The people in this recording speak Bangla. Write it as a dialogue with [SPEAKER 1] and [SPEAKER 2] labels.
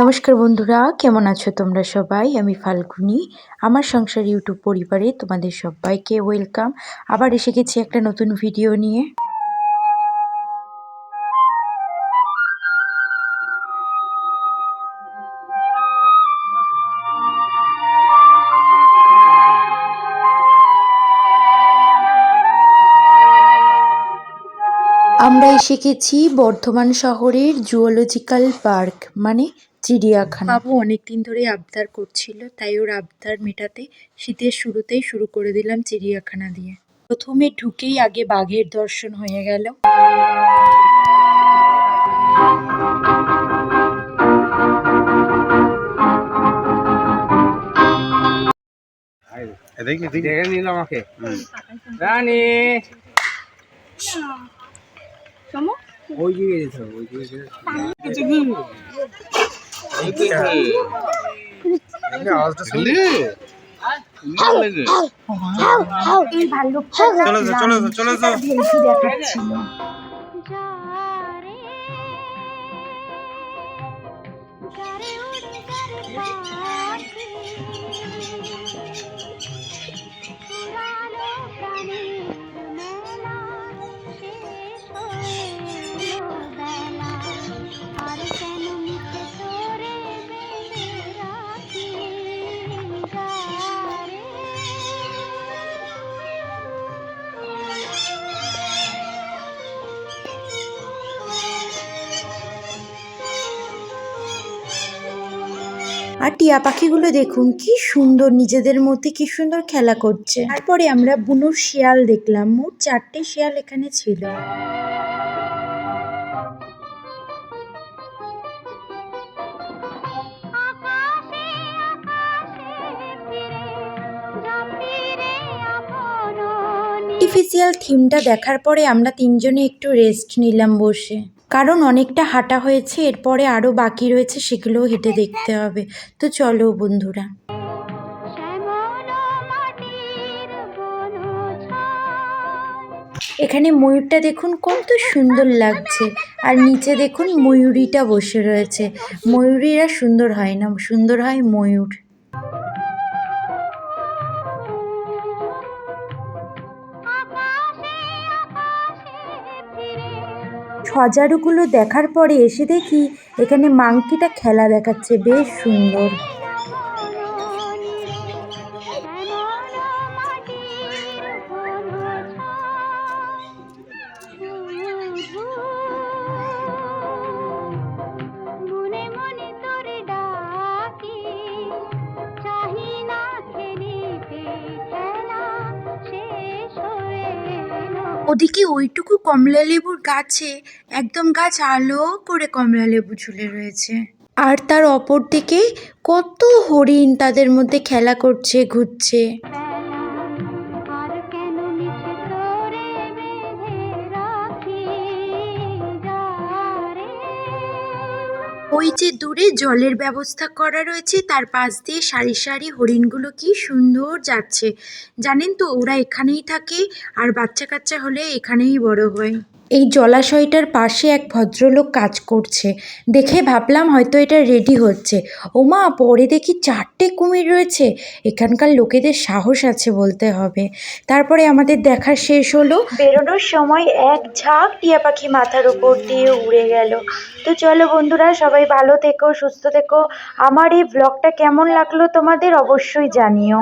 [SPEAKER 1] নমস্কার বন্ধুরা, কেমন আছো তোমরা সবাই? আমি ফাল্গুনি, আমার সংসার ইউটিউব পরিবারে তোমাদের সবাইকে ওয়েলকাম। আবার এসে গেছি একটা নতুন ভিডিও নিয়ে। আমরা এসে গেছি বর্ধমান শহরের জুওলজিক্যাল পার্ক মানে চিড়িয়াখানা। বাবু অনেকদিন ধরে আবদার করছিল তাই ওর আবদার মেটাতে শীতের শুরুতেই শুরু করে দিলাম চিড়িয়াখানা দিয়ে। প্রথমে ঢুকেই আগে বাঘের দর্শন হয়ে গেল।
[SPEAKER 2] দেখে নিল আমাকে। রানী! ওই দিকে যেতে হবে ওই দিকে
[SPEAKER 3] আওয়াজটা শুনলি
[SPEAKER 1] এই ভাল্লুকটা
[SPEAKER 3] চলো তো, চলো তো, চলো।
[SPEAKER 1] ভেলকি দেখাচ্ছিল আর টিয়া পাখিগুলো দেখুন কি সুন্দর নিজেদের মধ্যে কি সুন্দর খেলা করছে। তারপরে আমরা বুনোর শিয়াল দেখলাম মোট চারটে শিয়াল এখানে ছিল। আর্টিফিশিয়াল থিমটা দেখার পরে আমরা তিনজনে একটু রেস্ট নিলাম বসে। কারণ অনেকটা হাঁটা হয়েছে, এরপরে আরও বাকি রয়েছে, সেগুলোও হেঁটে দেখতে হবে। তো চলো বন্ধুরা। এখানে ময়ূরটা দেখুন কত সুন্দর লাগছে। আর নিচে দেখুন ময়ূরীটা বসে রয়েছে। ময়ূরীরা সুন্দর হয় না, সুন্দর হয় ময়ূর। সজারুগুলো দেখার পরে এসে দেখি এখানে মাংকিটা খেলা দেখাচ্ছে বেশ সুন্দর। ওদিকে ওইটুকু কমলা লেবুর গাছে, একদম গাছ আলো করে কমলা লেবু ঝুলে রয়েছে। আর তার অপর দিকে কত হরিণ তাদের মধ্যে খেলা করছে, ঘুরছে। ওই যে দূরে জলের ব্যবস্থা করা রয়েছে, তার পাশ দিয়ে সারি সারি হরিণগুলো কি সুন্দর যাচ্ছে। জানেন তো, ওরা এখানেই থাকে, আর বাচ্চা কাচ্চা হলে এখানেই বড় হয়। এই জলাশয়টার পাশে এক ভদ্রলোক কাজ করছে। দেখে ভাবলাম হয়তো এটা রেডি হচ্ছে। ওমা, পরে দেখি চারটে কুমির রয়েছে। এখানকার লোকেদের সাহস আছে বলতে হবে। তারপরে আমাদের দেখা শেষ হলো। বেরোনোর সময় এক ঝাঁক টিয়া পাখি মাথার উপর দিয়ে উড়ে গেল। তো চলো বন্ধুরা, সবাই ভালো থেকো, সুস্থ থেকো। আমার এই ব্লগটা কেমন লাগল তোমাদের অবশ্যই জানিও।